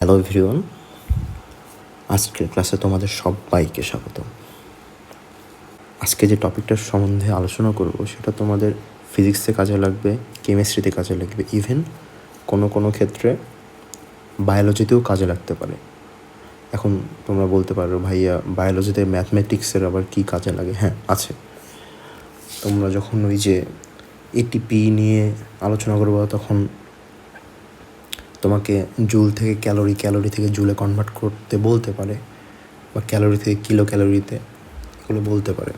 Hello everyone আজকের ক্লাসে তোমাদের সবাইকে স্বাগত আজকে যে টপিকটার সম্বন্ধে আলোচনা করব, সেটা তোমাদের ফিজিক্সে কাজে লাগবে কেমিস্ট্রিতে কাজে লাগবে ইভেন কোনো কোনো ক্ষেত্রে বায়োলজিতেও কাজে লাগতে পারে। এখন তোমরা বলতে পারো, ভাইয়া বায়োলজিতে ম্যাথমেটিক্সের আবার কী কাজে লাগে? হ্যাঁ আছে। তোমরা যখন ওই যে এটিপি নিয়ে আলোচনা করব, তখন তোমাকে জুল থেকে ক্যালোরি ক্যালোরি থেকে জুলে কনভার্ট করতে বলতে পারে বা ক্যালোরি থেকে কিলো ক্যালোরিতে এগুলো বলতে পারে।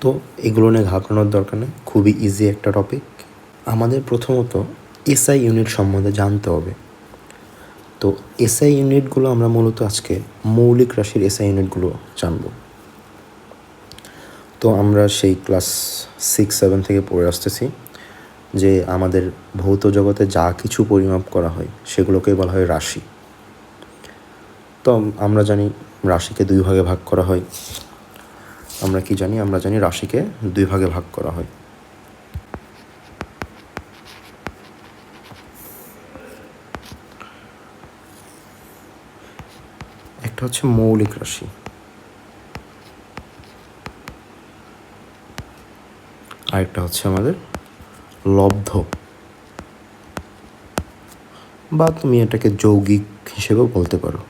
তো এগুলো নিয়ে ঘাকানোর দরকার নেই, খুবই ইজি একটা টপিক আমাদের প্রথমত এসআই ইউনিট সম্বন্ধে জানতে হবে। তো এসআই ইউনিটগুলো আমরা মূলত আজকে মৌলিক রাশির এসআই ইউনিটগুলো জানব। তো আমরা সেই ক্লাস সিক্স সেভেন থেকে পড়ে আসতেছি। যে আমাদের ভৌত জগতে যা কিছু পরিমাপ করা হয়, সেগুলোকেই বলা হয় রাশি। তো আমরা জানি রাশিকে দুই ভাগে ভাগ করা হয়। আমরা কি জানি? আমরা জানি রাশিকে দুই ভাগে ভাগ করা হয়। একটা হচ্ছে মৌলিক রাশি। আরেকটা হচ্ছে আমাদের লব্ধ। বা তুমি এটাকে যৌগিক হিসেবেও বলতে পারো।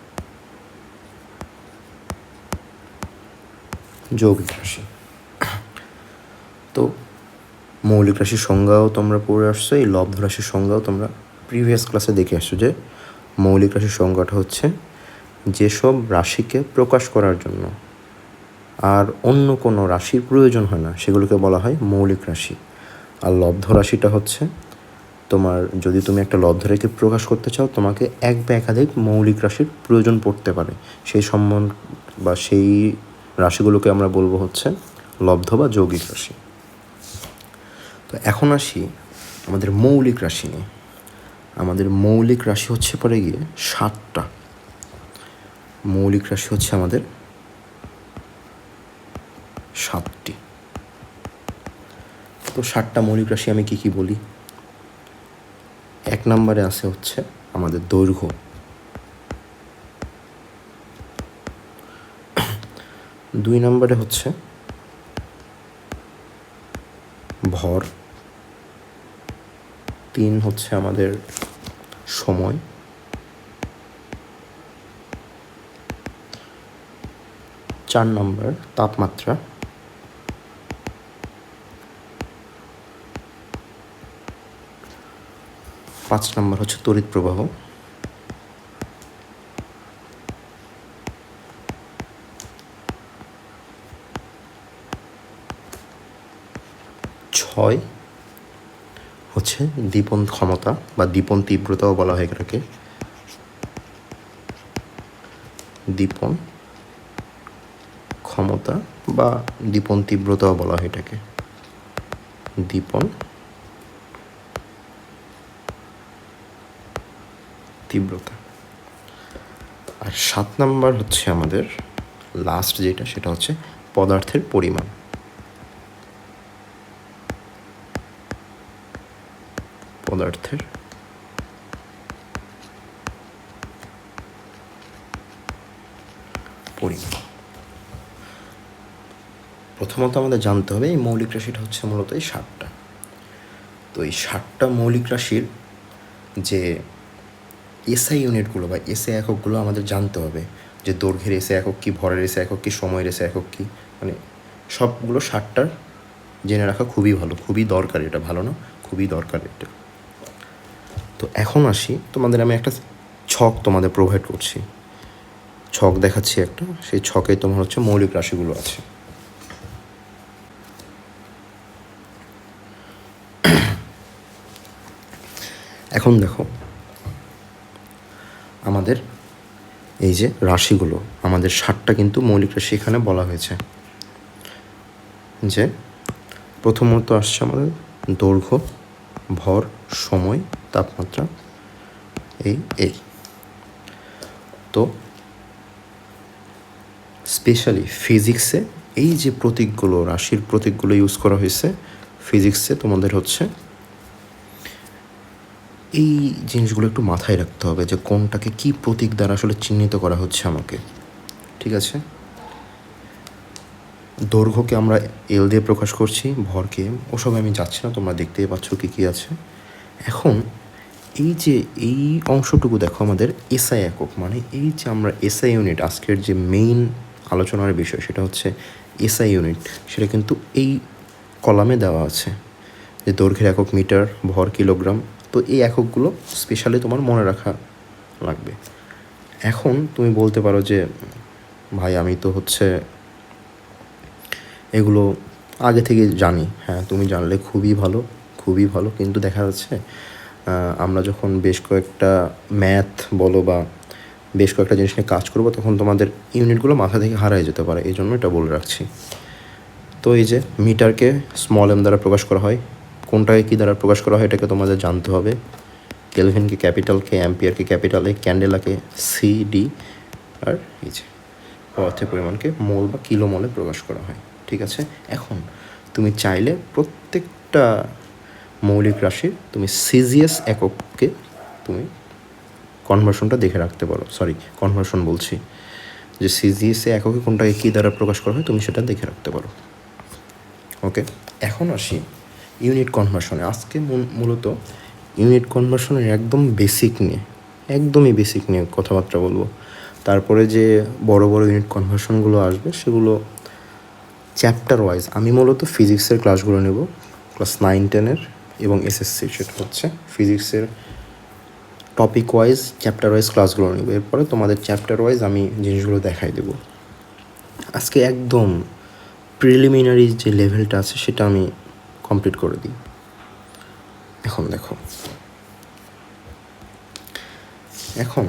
যৌগিক রাশি। তো মৌলিক রাশির সংজ্ঞাও তোমরা পড়ে আসছো, এই লব্ধ রাশির সংজ্ঞাও তোমরা প্রিভিয়াস ক্লাসে দেখে আসছো যে মৌলিক রাশির সংজ্ঞাটা হচ্ছে যেসব রাশিকে প্রকাশ করার জন্য আর অন্য কোনো রাশির প্রয়োজন হয় না, সেগুলোকে বলা হয় মৌলিক রাশি। আর লব্ধ রাশিটা হচ্ছে তোমার যদি তুমি একটা লব্ধ রেখে প্রকাশ করতে চাও, তোমাকে এক বা একাধিক মৌলিক রাশির প্রয়োজন পড়তে পারে। সেই সম্বন্ধ বা সেই রাশিগুলোকে আমরা বলব হচ্ছে লব্ধ বা যৌগিক রাশি। তো এখন আসি আমাদের মৌলিক রাশি নিয়ে। আমাদের মৌলিক রাশি হচ্ছে পরে গিয়ে সাতটা। মৌলিক রাশি হচ্ছে আমাদের সাতটি তো ষাটটা মৌলিক রাশি আমি কী কী বলি? এক নম্বরে আছে হচ্ছে আমাদের দৈর্ঘ্য। দুই নম্বরে হচ্ছে ভর। তিন হচ্ছে আমাদের সময়। চার নম্বর তাপমাত্রা। পাঁচ নম্বর হচ্ছে তড়িৎ প্রবাহ। ছয় হচ্ছে দীপন ক্ষমতা বা দীপন তীব্রতাও বলা হয় এটাকে। দীপন ক্ষমতা বা দীপন তীব্রতাও বলা হয় এটাকে। দীপন তীব্রতা। আর সাত নাম্বার হচ্ছে আমাদের লাস্ট যেটা, সেটা হচ্ছে পদার্থের পরিমাণ। পদার্থের পরিমাণ। প্রথমত আমাদের জানতে হবে, এই মৌলিক রাশিটা হচ্ছে মূলত এই ষাটটা তো এই ষাটটা মৌলিক রাশির যে এসআই ইউনিটগুলো বা এসএ এককগুলো আমাদের জানতে হবে যে দৈর্ঘ্যের এসে একক কী, ভরের এসে একক কী, সময়ের এসে একক কী? মানে সবগুলো ষাটটার জেনে রাখা খুবই ভালো, খুবই দরকার এটা, ভালো না? খুবই দরকার এটা। তো এখন আসি, তোমাদের আমি একটা ছক তোমাদের প্রোভাইড করছি। ছক দেখাচ্ছি একটা, সেই ছকে তোমার হচ্ছে মৌলিক রাশিগুলো আছে। এখন দেখো আমাদের এই যে রাশিগুলো, আমাদের ষাটটা কিন্তু মৌলিক রাশি এখানে বলা হয়েছে। যে প্রথমত আসছে আমাদের দৈর্ঘ্য, ভর, সময়, তাপমাত্রা, এই এই। তো স্পেশালি ফিজিক্সে এই যে প্রতীকগুলো, রাশির প্রতীকগুলো ইউজ করা হয়েছে ফিজিক্সে তোমাদের হচ্ছে এই জিনিসগুলো একটু মাথায় রাখতে হবে যে কোনটাকে কি প্রতীক দ্বারা আসলে চিহ্নিত করা হচ্ছে আমাকে। ঠিক আছে? দৈর্ঘ্যকে আমরা এল দিয়ে প্রকাশ করছি, ভরকে। ওসব আমি যাচ্ছি না, তোমরা দেখতেই পাচ্ছ কী কী আছে। এখন এই যে এই অংশটুকু দেখো আমাদের এসআই একক মানে এই যে আমরা এসআই ইউনিট আজকের যে মেইন আলোচনার বিষয় সেটা হচ্ছে এসআই ইউনিট সেটা কিন্তু এই কলামে দেওয়া আছে। যে দৈর্ঘ্যের একক মিটার, ভর, কিলোগ্রাম তো এই এককগুলো স্পেশালি তোমার মনে রাখা লাগবে। এখন তুমি বলতে পারো যে, ভাই আমি তো হচ্ছে এগুলো আগে থেকে জানি। হ্যাঁ তুমি জানলে খুবই ভালো খুবই ভালো। কিন্তু দেখা যাচ্ছে আমরা যখন বেশ কয়েকটা ম্যাথ বলো বা বেশ কয়েকটা জিনিস নিয়ে কাজ করব, তখন তোমাদের ইউনিটগুলো মাথা থেকে হারায় যেতে পারে। এই জন্য এটা বলে রাখছি। তো এই যে মিটারকে স্মল এম দ্বারা প্রকাশ করা হয় কোনটাকে কী দ্বারা প্রকাশ করা হয়, এটাকে তোমাদের জানতে হবে। কেলভিনকে ক্যাপিটাল কে, অ্যাম্পিয়ারকে ক্যাপিটাল এ, ক্যান্ডেলাকে সি ডি আর এই যে পদার্থের পরিমাণকে মোল বা কিলো মোলে প্রকাশ করা হয়। ঠিক আছে? এখন তুমি চাইলে প্রত্যেকটা মৌলিক রাশির তুমি সিজিএস এককে তুমি কনভার্সনটা দেখে রাখতে পারো। সরি কনভার্সন বলছি। যে সিজিএসে এককে কোনটাকে কী দ্বারা প্রকাশ করা হয়, তুমি সেটা দেখে রাখতে পারো। ওকে এখন আসি ইউনিট কনভার্সনে আজকে মূল- মূলত ইউনিট কনভার্সনের একদম বেসিক নিয়ে, একদমই বেসিক নিয়ে কথাবার্তা বলব। তারপরে যে বড় বড় ইউনিট কনভার্সনগুলো আসবে, সেগুলো চ্যাপ্টার ওয়াইজ আমি মূলত ফিজিক্সের ক্লাসগুলো নেব ক্লাস নাইন টেনের এবং এসএসসি সেটা হচ্ছে ফিজিক্সের টপিক ওয়াইজ চ্যাপ্টার ওয়াইজ ক্লাসগুলো নেব। এরপরে তোমাদের চ্যাপ্টার ওয়াইজ আমি জিনিসগুলো দেখাই দেবো। আজকে একদম প্রিলিমিনারি যে লেভেলটা আছে, সেটা আমি কমপ্লিট করে দিই। এখন দেখো। এখন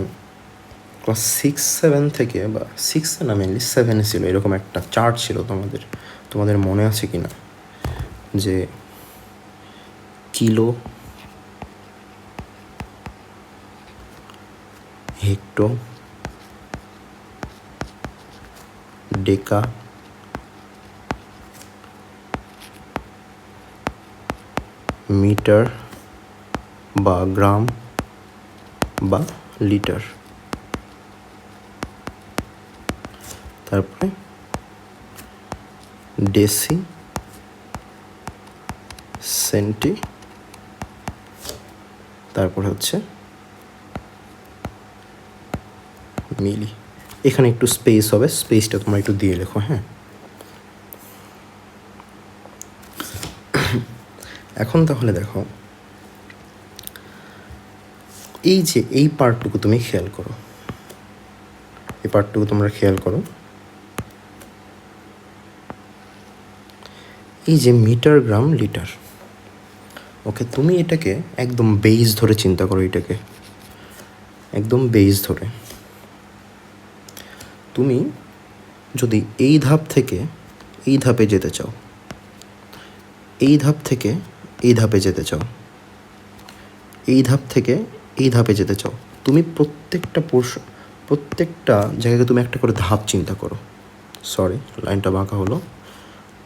ক্লাস সিক্স সেভেন থেকে বা সিক্স না মেনলি সেভেনে ছিল, এরকম একটা চার্ট ছিল তোমাদের তোমাদের মনে আছে কি না? যে কিলো হেক্টো ডেকা মিটার বা গ্রাম বা লিটার। তারপরে ডেসি সেন্টি, তারপর হচ্ছে মিলি। এখানে একটু স্পেস হবে, স্পেসটা তোমরা একটু দিয়ে লেখো হ্যাঁ? এখন তাহলে দেখো, এই যে এই পার্টটুকু তুমি খেয়াল করো, এই পার্টটুকু তোমরা খেয়াল করো, এই যে মিটার গ্রাম লিটার, ওকে তুমি এটাকে একদম বেস ধরে চিন্তা করো এটাকে, একদম বেস ধরে, তুমি যদি এই ধাপ থেকে এই ধাপে যেতে চাও, এই ধাপ থেকে এই ধাপে যেতে চাও। এই ধাপ থেকে এই ধাপে যেতে চাও। তুমি প্রত্যেকটা পোর্শন প্রত্যেকটা জায়গাকে তুমি একটা করে ধাপ চিন্তা করো। সরি লাইনটা বাঁকা হলো।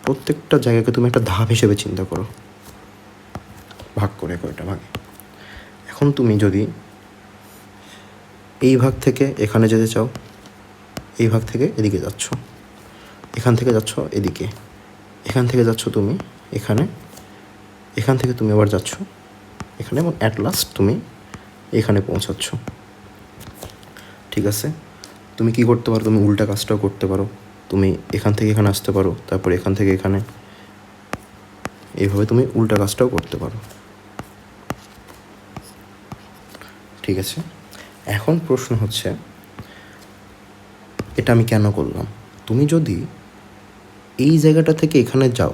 প্রত্যেকটা জায়গাকে তুমি একটা ধাপ হিসেবে চিন্তা করো। ভাগ করে কয়টা ভাগে? এখন তুমি যদি এই ভাগ থেকে এখানে যেতে চাও, এই ভাগ থেকে এদিকে যাচ্ছ। এখান থেকে যাচ্ছ এদিকে। এখান থেকে যাচ্ছ তুমি এখানে এখান থেকে তুমি আবার যাচ্ছ। এখানে এবং অ্যাট লাস্ট তুমি এখানে পৌঁছাচ্ছ। ঠিক আছে? তুমি কি করতে পারো? তুমি উল্টা কাজটাও করতে পারো। তুমি এখান থেকে এখানে আসতে পারো, তারপর এখান থেকে এখানে। এইভাবে তুমি উল্টা কাজটাও করতে পারো। ঠিক আছে? এখন প্রশ্ন হচ্ছে, এটা আমি কেন করলাম? তুমি যদি এই জায়গাটা থেকে এখানে যাও,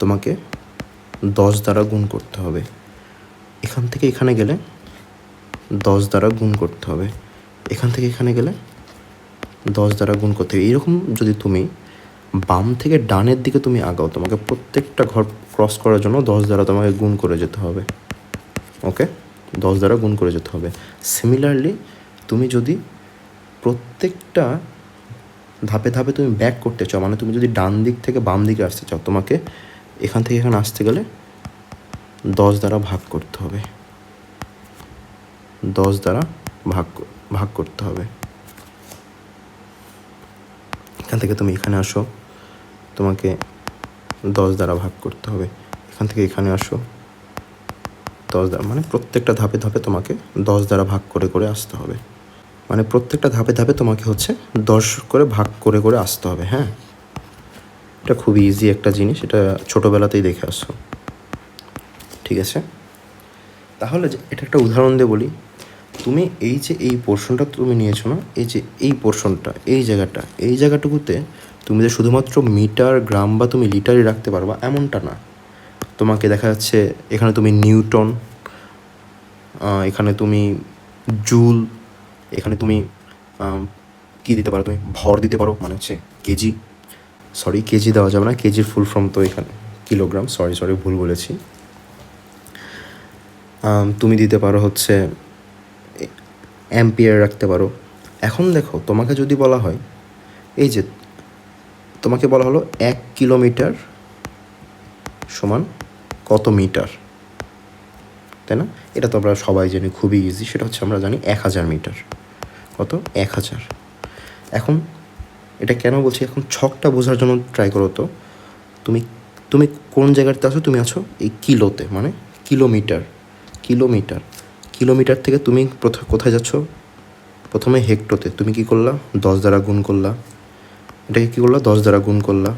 তোমাকে দশ দ্বারা গুণ করতে হবে। এখান থেকে এখানে গেলে দশ দ্বারা গুণ করতে হবে। এখান থেকে এখানে গেলে দশ দ্বারা গুণ করতে হবে। এইরকম যদি তুমি বাম থেকে ডানের দিকে তুমি আগাও, তোমাকে প্রত্যেকটা ঘর ক্রস করার জন্য দশ দ্বারা তোমাকে গুণ করে যেতে হবে। ওকে দশ দ্বারা গুণ করে যেতে হবে। সিমিলারলি তুমি যদি প্রত্যেকটা ধাপে ধাপে তুমি ব্যাক করতে চাও মানে তুমি যদি ডান দিক থেকে বাম দিকে আসতে চাও, তোমাকে এখান থেকে এখানে আসতে গেলে দশ দ্বারা ভাগ করতে হবে। দশ দ্বারা ভাগ ভাগ করতে হবে। এখান থেকে তুমি এখানে আসো, তোমাকে দশ দ্বারা ভাগ করতে হবে। এখান থেকে এখানে আসো, দশ দ্বারা মানে প্রত্যেকটা ধাপে ধাপে তোমাকে দশ দ্বারা ভাগ করে করে আসতে হবে। মানে প্রত্যেকটা ধাপে ধাপে তোমাকে হচ্ছে দশ করে ভাগ করে করে আসতে হবে হ্যাঁ? এটা খুবই ইজি একটা জিনিস, এটা ছোটোবেলাতেই দেখে আসো। ঠিক আছে? তাহলে এটা একটা উদাহরণ দিয়ে বলি। তুমি এই যে এই পোর্শনটা তুমি নিয়েছো না, এই যে এই পোর্শনটা এই জায়গাটা, এই জায়গাটুকুতে তুমি যে শুধুমাত্র মিটার, গ্রাম বা তুমি লিটারই রাখতে পারবা, এমনটা না। তোমাকে দেখা যাচ্ছে এখানে তুমি নিউটন এখানে তুমি জুল, এখানে তুমি কি দিতে পারো তুমি? ভর দিতে পারো মানে হচ্ছে কেজি। সরি কেজি দেওয়া যাবে না কেজির ফুল ফর্ম তো এখানে কিলোগ্রাম সরি সরি ভুল বলেছি। তুমি দিতে পারো হচ্ছে অ্যাম্পিয়ার রাখতে পারো। এখন দেখো, তোমাকে যদি বলা হয়, এই যে, তোমাকে বলা হলো এক কিলোমিটার সমান কত মিটার তাই না? এটা তো আমরা সবাই জানি, খুবই ইজি সেটা হচ্ছে আমরা জানি এক হাজার মিটার কত? এক হাজার। এখন এটা কেন বলছি? এখন ছকটা বোঝার জন্য ট্রাই করো তো। তুমি তুমি কোন জায়গাতে আছো? তুমি আছো এই কিলোতে মানে কিলোমিটার কিলোমিটার। কিলোমিটার থেকে তুমি কোথায় যাচ্ছ? প্রথমে হেক্টোতে। তুমি কি করলা? দশ দ্বারা গুণ করলা। এটাকে কী করলা? দশ দ্বারা গুণ করলা।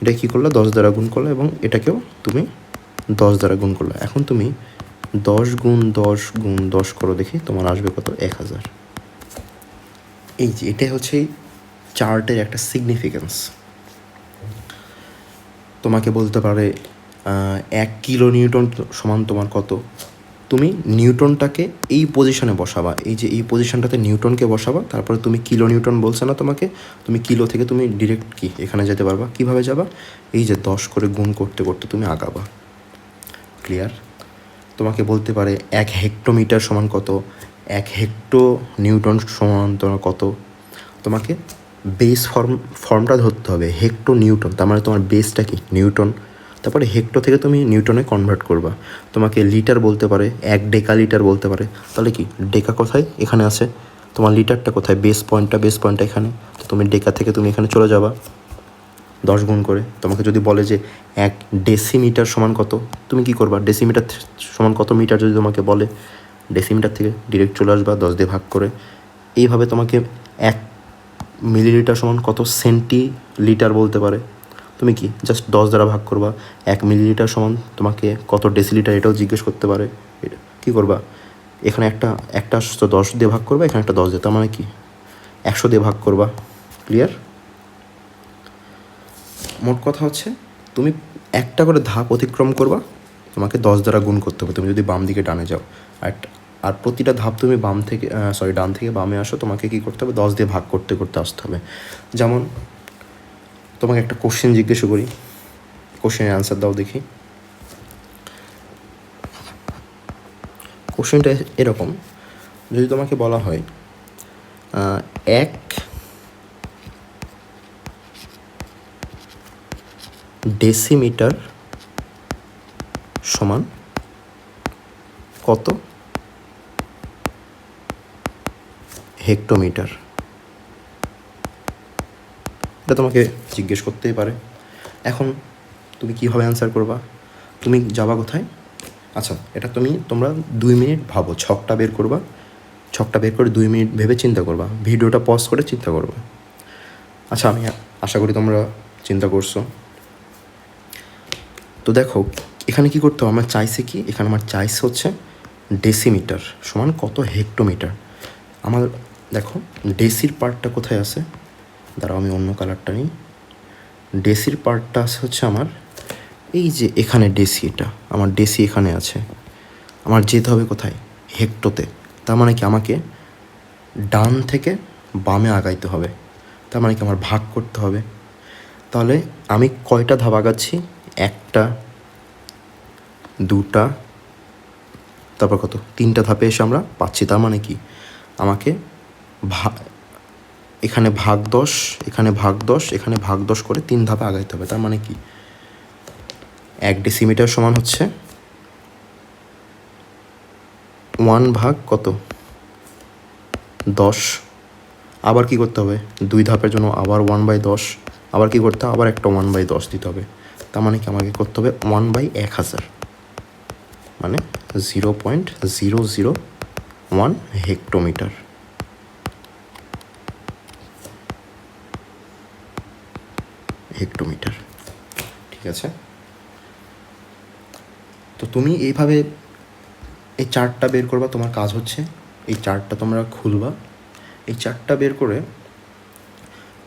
এটা কী করলা? দশ দ্বারা গুণ করলা এবং এটাকেও তুমি দশ দ্বারা গুণ করলা। এখন তুমি দশ গুণ দশ গুণ দশ করো দেখি তোমার আসবে কত? এক হাজার। এই যে, এটাই হচ্ছে চার্টের একটা সিগনিফিকেন্স তোমাকে বলতে পারে এক কিলো নিউটন সমান তোমার কত? তুমি নিউটনটাকে এই পজিশনে বসাবা। এই যে, এই পজিশনটাতে নিউটনকে বসাবা, তারপরে তুমি কিলো নিউটন বলছে না তোমাকে, তুমি কিলো থেকে তুমি ডিরেক্ট কি, এখানে যেতে পারবা। কীভাবে যাবা? এই যে, দশ করে গুণ করতে করতে তুমি আগাবা। ক্লিয়ার তোমাকে বলতে পারে, এক হেক্টোমিটার সমান কত? এক হেক্টো নিউটন সমান তোমার কত? তোমাকে বেস ফর্ম ফর্মটা ধরতে হবে, হেক্টো নিউটন, তার মানে তোমার বেসটা কি? নিউটন। তারপরে হেক্টো থেকে তুমি নিউটনে কনভার্ট করবা। তোমাকে লিটার বলতে পারে, এক ডেকা লিটার বলতে পারে। তাহলে কি? ডেকা কোথায়? এখানে আছে। তোমার লিটারটা কোথায়? বেস পয়েন্টটা বেস পয়েন্টটা এখানে। তো তুমি ডেকা থেকে তুমি এখানে চলে যাবা। দশ গুণ করে। তোমাকে যদি বলে যে এক ডেসিমিটার সমান কত? তুমি কি করবা? ডেসিমিটার সমান কত মিটার যদি তোমাকে বলে? ডেসিমিটার থেকে ডিরেক্ট চলে আসবা, দশ দিয়ে ভাগ করে। এইভাবে তোমাকে এক মিলিলিটার সমান কত সেন্টি লিটার বলতে পারে। তুমি কি? জাস্ট দশ দ্বারা ভাগ করবা। এক মিলিলিটার সমান তোমাকে কত ডেসিলিটার এটাও জিজ্ঞেস করতে পারে। এটা কী করবা? এখানে একটা একটা দশ দিয়ে ভাগ করবা, এখানে একটা দশ দিয়ে, তার মানে কি? একশো দিয়ে ভাগ করবা। ক্লিয়ার মোট কথা হচ্ছে, তুমি একটা করে ধাপ অতিক্রম করবা। তোমাকে দশ দ্বারা গুণ করতে হবে। তুমি যদি বাম দিকে ডানে যাও। আর আর প্রতিটা ধাপ তুমি বাম থেকে সরি ডান থেকে বামে আসো, তোমাকে কী করতে হবে? দশ দিয়ে ভাগ করতে করতে আসতে হবে। যেমন, তোমাকে একটা কোশ্চেন জিজ্ঞেস করি। কোশ্চেনের অ্যান্সার দাও দেখি। কোশ্চেনটা এরকম। যদি তোমাকে বলা হয় এক ডেসিমিটার সমান কত? হেক্টোমিটার। এটা তোমাকে জিজ্ঞেস করতেই পারে। এখন তুমি কীভাবে অ্যান্সার করবা? তুমি যাবা কোথায়? আচ্ছা এটা তুমি, তোমরা দুই মিনিট ভাবো, ছকটা বের করবা। ছকটা বের করে দুই মিনিট ভেবে চিন্তা করবা। ভিডিওটা পজ করে চিন্তা করবা। আচ্ছা আমি আশা করি তোমরা চিন্তা করছ। তো দেখো এখানে কি করতে হবে? আমার চাইছে কি? এখানে আমার চাইছে হচ্ছে ডেসিমিটার সমান কত হেক্টোমিটার আমার দেখো ডেসির পার্টটা কোথায় আছে? দাঁড়াও, আমি অন্য কালারটা নিই। ডেসির পার্টটা আছে হচ্ছে আমার এই যে এখানে ডেসি এটা আমার ডেসি এখানে আছে। আমার যেতে হবে কোথায়? হেক্টোতে তার মানে কি আমাকে ডান থেকে বামে আগাইতে হবে। তার মানে কি আমার ভাগ করতে হবে। তাহলে আমি কয়টা ধাপ আগাচ্ছি? একটা দুটা, তারপর কত? তিনটা ধাপে এসে আমরা পাচ্ছি, তার মানে কি? আমাকে ভা, এখানে ভাগ দশ, এখানে ভাগ দশ, এখানে ভাগ দশ করে তিন ধাপে আগাইতে হবে, তার মানে কি? এক ডেসিমিটার সমান হচ্ছে ওয়ান ভাগ কত? দশ। আবার কি করতে হবে? দুই ধাপের জন্য আবার ওয়ান বাই দশ। আবার কি করতে হবে? আবার একটা ওয়ান বাই দশ দিতে হবে। তার মানে কি? আমাকে করতে হবে ওয়ান বাই এক হাজার। মানে zero point zero zero one hectometre hectometre ঠিক আছে? তো তুমি এইভাবে এই চার্টটা বের করবা, তোমার কাজ হচ্ছে এই চার্টটা তোমরা খুলবা। এই চার্টটা বের করে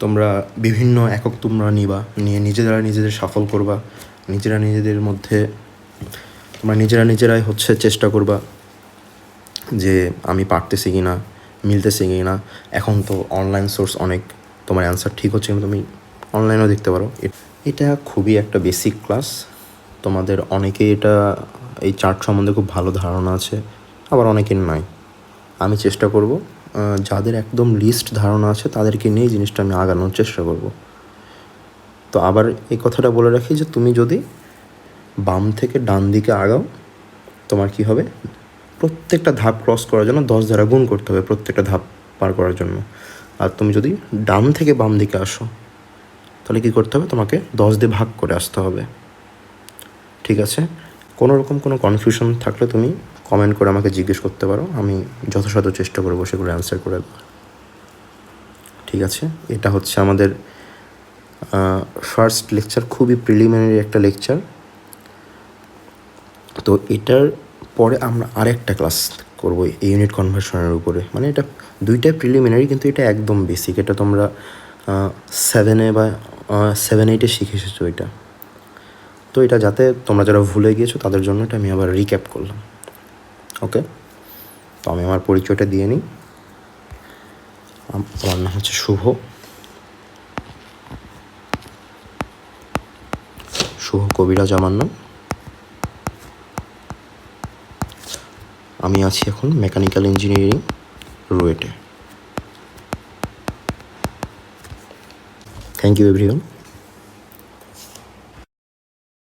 তোমরা বিভিন্ন একক তোমরা নিবা, নিয়ে নিজেরা নিজেদের সফল করবা, নিজেরা নিজেদের মধ্যে তোমরা নিজেরা নিজেরাই হচ্ছে চেষ্টা করবা যে আমি পারতেছি কি না মিলতেছি কি না এখন তো অনলাইন সোর্স অনেক, তোমার অ্যান্সার ঠিক হচ্ছে কিন্তু তুমি অনলাইনেও দেখতে পারো। এটা খুবই একটা বেসিক ক্লাস তোমাদের অনেকে এটা, এই চার্ট সম্বন্ধে খুব ভালো ধারণা আছে, আবার অনেকের নাই। আমি চেষ্টা করব যাদের একদম লিস্ট ধারণা আছে তাদেরকে নিয়ে এই জিনিসটা আমি আগানোর চেষ্টা করব। তো আবার এই কথাটা বলে রাখি যে তুমি যদি বাম থেকে ডান দিকে আগাও, তোমার কি হবে? প্রত্যেকটা ধাপ ক্রস করার জন্য দশ দ্বারা গুণ করতে হবে প্রত্যেকটা ধাপ পার করার জন্য। আর তুমি যদি ডান থেকে বাম দিকে আসো, তাহলে কী করতে হবে? তোমাকে দশ দিয়ে ভাগ করে আসতে হবে। ঠিক আছে? কোনো রকম কোনো কনফিউশন থাকলে তুমি কমেন্ট করে আমাকে জিজ্ঞেস করতে পারো। আমি যথাসাধ্য চেষ্টা করব সেগুলো অ্যান্সার করে দেওয়ার। ঠিক আছে? এটা হচ্ছে আমাদের ফার্স্ট লেকচার খুবই প্রিলিমিনারি একটা লেকচার তো এটার পরে আমরা আরেকটা ক্লাস করব ইউনিট কনভার্সনের উপরে। মানে এটা দুইটা প্রিলিমিনারি কিন্তু এটা একদম বেসিক এটা তোমরা সেভেনে বা সেভেন এইটে শিখে এসেছ এটা। তো এটা যাতে তোমরা যারা ভুলে গিয়েছো, তাদের জন্য এটা আমি আবার রিক্যাপ করলাম। ওকে তো আমি আমার পরিচয়টা দিয়ে নিই। আমার নাম হচ্ছে শুভ। শুভ কবিরাজ আমার নাম। আমি আছি এখন mechanical engineering রুয়েটে। Thank you everyone